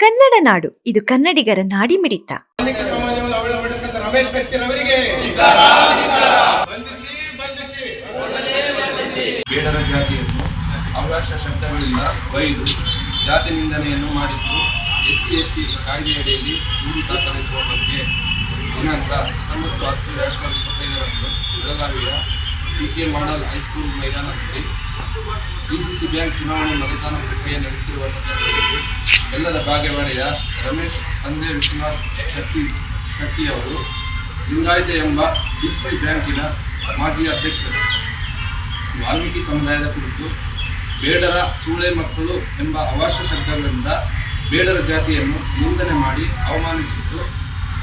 ಕನ್ನಡ ನಾಡು. ಇದು ಕನ್ನಡಿಗರ ನಾಡಿ ಮಿಡಿತ ರಮೇಶ್ ಕತ್ತಿರವರಿಗೆ ಬಂಧಿಸಿ ಬಂಧಿಸಿ. ಬೇಡರ ಜಾತಿಯನ್ನು ಅವಕಾಶ ಶಬ್ದಗಳಿಂದ ಬೈದು ಜಾತಿ ನಿಂದನೆಯನ್ನು ಮಾಡಿದ್ದು ಎಸ್ ಸಿ ಎಸ್ ಟಿ ಕಾಯ್ದೆಯಡಿಯಲ್ಲಿ ದೂರು ದಾಖಲಿಸುವ ಬಗ್ಗೆ ದಿನಾಂಕ ಹತ್ತೊಂಬತ್ತು ಹತ್ತು ಎರಡು ಸಾವಿರದ ಇಪ್ಪತ್ತೈದರಂದು ಬೆಳಗಾವಿಯ P K model high school ಮೈದಾನದಲ್ಲಿ ಡಿ ಸಿ ಸಿ ಬ್ಯಾಂಕ್ ಚುನಾವಣೆ ಮತದಾನ ಪ್ರಕ್ರಿಯೆ ನಡೆಯುತ್ತಿರುವ ಸಂದರ್ಭದಲ್ಲಿ ಬೆಲ್ಲದ ಬಾಗೇವಾಡಿಯ ರಮೇಶ್ ತಂದೆ ವಿಶ್ವನಾಥ್ ಕತ್ತಿ ಕಟ್ಟಿಯವರು ಲಿಂಗಾಯತ ಎಂಬ ಬಿಸಿ ಬ್ಯಾಂಕಿನ ಮಾಜಿ ಅಧ್ಯಕ್ಷರು. ವಾಲ್ಮೀಕಿ ಸಮುದಾಯದ ಕುರಿತು ಬೇಡರ ಸೂಳೆ ಮಕ್ಕಳು ಎಂಬ ಅವಾಶ್ಯ ಶಬ್ದಗಳಿಂದ ಬೇಡರ ಜಾತಿಯನ್ನು ನಿಂದನೆ ಮಾಡಿ ಅವಮಾನಿಸಿದ್ದು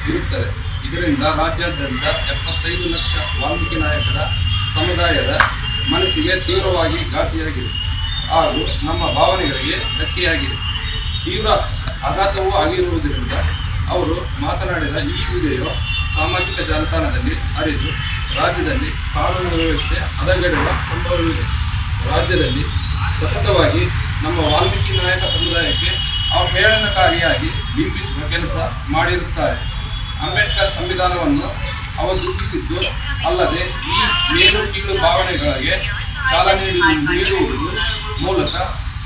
ಇರುತ್ತದೆ. ಇದರಿಂದ ರಾಜ್ಯಾದ್ಯಂತ ಎಪ್ಪತ್ತೈದು ಲಕ್ಷ ವಾಲ್ಮೀಕಿ ನಾಯಕರ ಸಮುದಾಯದ ಮನಸ್ಸಿಗೆ ತೀವ್ರವಾಗಿ ಘಾಸಿಯಾಗಿದೆ ಹಾಗೂ ನಮ್ಮ ಭಾವನೆಗಳಿಗೆ ಧಕ್ಕೆಯಾಗಿದೆ ತೀವ್ರ ಆಘಾತವೂ ಆಗಿರುವುದರಿಂದ ಅವರು ಮಾತನಾಡಿದ ಈ ವಿಡಿಯೋ ಸಾಮಾಜಿಕ ಜಾಲತಾಣದಲ್ಲಿ ಹರಿದು ರಾಜ್ಯದಲ್ಲಿ ಕಾನೂನು ವ್ಯವಸ್ಥೆ ಹದಗೆಡುವ ಸಂಭವವಿದೆ. ರಾಜ್ಯದಲ್ಲಿ ಸತತವಾಗಿ ನಮ್ಮ ವಾಲ್ಮೀಕಿ ನಾಯಕ ಸಮುದಾಯಕ್ಕೆ ಅವಹೇಳನಕಾರಿಯಾಗಿ ಬಿಂಬಿಸುವ ಕೆಲಸ ಮಾಡಿರುತ್ತಾರೆ. ಅಂಬೇಡ್ಕರ್ ಸಂವಿಧಾನವನ್ನು ಅವಲೋಕಿಸಿದ್ದು ಅಲ್ಲದೆ ಈ ಮೇಲು ಕೀಳು ಭಾವನೆಗಳಿಗೆ ಚಾಲನೆ ನೀಡುವುದು ಮೂಲಕ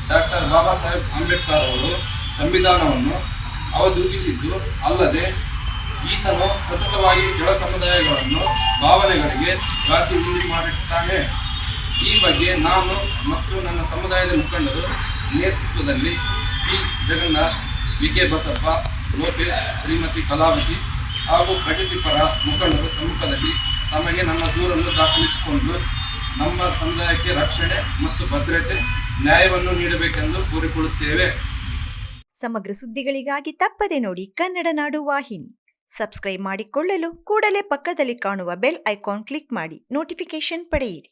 ಡಾಕ್ಟರ್ ಬಾಬಾ ಸಾಹೇಬ್ ಅಂಬೇಡ್ಕರ್ ಅವರು ಸಂವಿಧಾನವನ್ನು ಅವಲೋಕಿಸಿದ್ದು ಅಲ್ಲದೆ ಈತನು ಸತತವಾಗಿ ಕೆಳ ಸಮುದಾಯಗಳನ್ನು ಭಾವನೆಗಳಿಗೆ ಘಾಸಿ ಉಂಟು ಮಾಡಿರುತ್ತಾನೆ. ಈ ಬಗ್ಗೆ ನಾನು ಮತ್ತು ನನ್ನ ಸಮುದಾಯದ ಮುಖಂಡರು ನೇತೃತ್ವದಲ್ಲಿ P. Jagannath, V. K. Basappa, Lokesh, Shrimati Kalavati ಹಾಗೂ ಪ್ರಗತಿಪರ ಮುಖಂಡರು ಸಮ್ಮುಖದಲ್ಲಿ ತಮಗೆ ನನ್ನ ದೂರನ್ನು ದಾಖಲಿಸಿಕೊಂಡು ನಮ್ಮ ಸಮುದಾಯಕ್ಕೆ ರಕ್ಷಣೆ ಮತ್ತು ಭದ್ರತೆ ನ್ಯಾಯವನ್ನು ನೀಡಬೇಕೆಂದು ಕೋರಿಕೊಳ್ಳುತ್ತೇವೆ. ಸಮಗ್ರ ಸುದ್ದಿಗಳಿಗಾಗಿ ತಪ್ಪದೆ ನೋಡಿ ಕನ್ನಡ ನಾಡು ವಾಹಿನಿ. ಸಬ್ಸ್ಕ್ರೈಬ್ ಮಾಡಿಕೊಳ್ಳಲು ಕೂಡಲೇ ಪಕ್ಕದಲ್ಲಿ ಕಾಣುವ ಬೆಲ್ ಐಕಾನ್ ಕ್ಲಿಕ್ ಮಾಡಿ. ನೋಟಿಫಿಕೇಶನ್ ಪಡೆಯಿರಿ.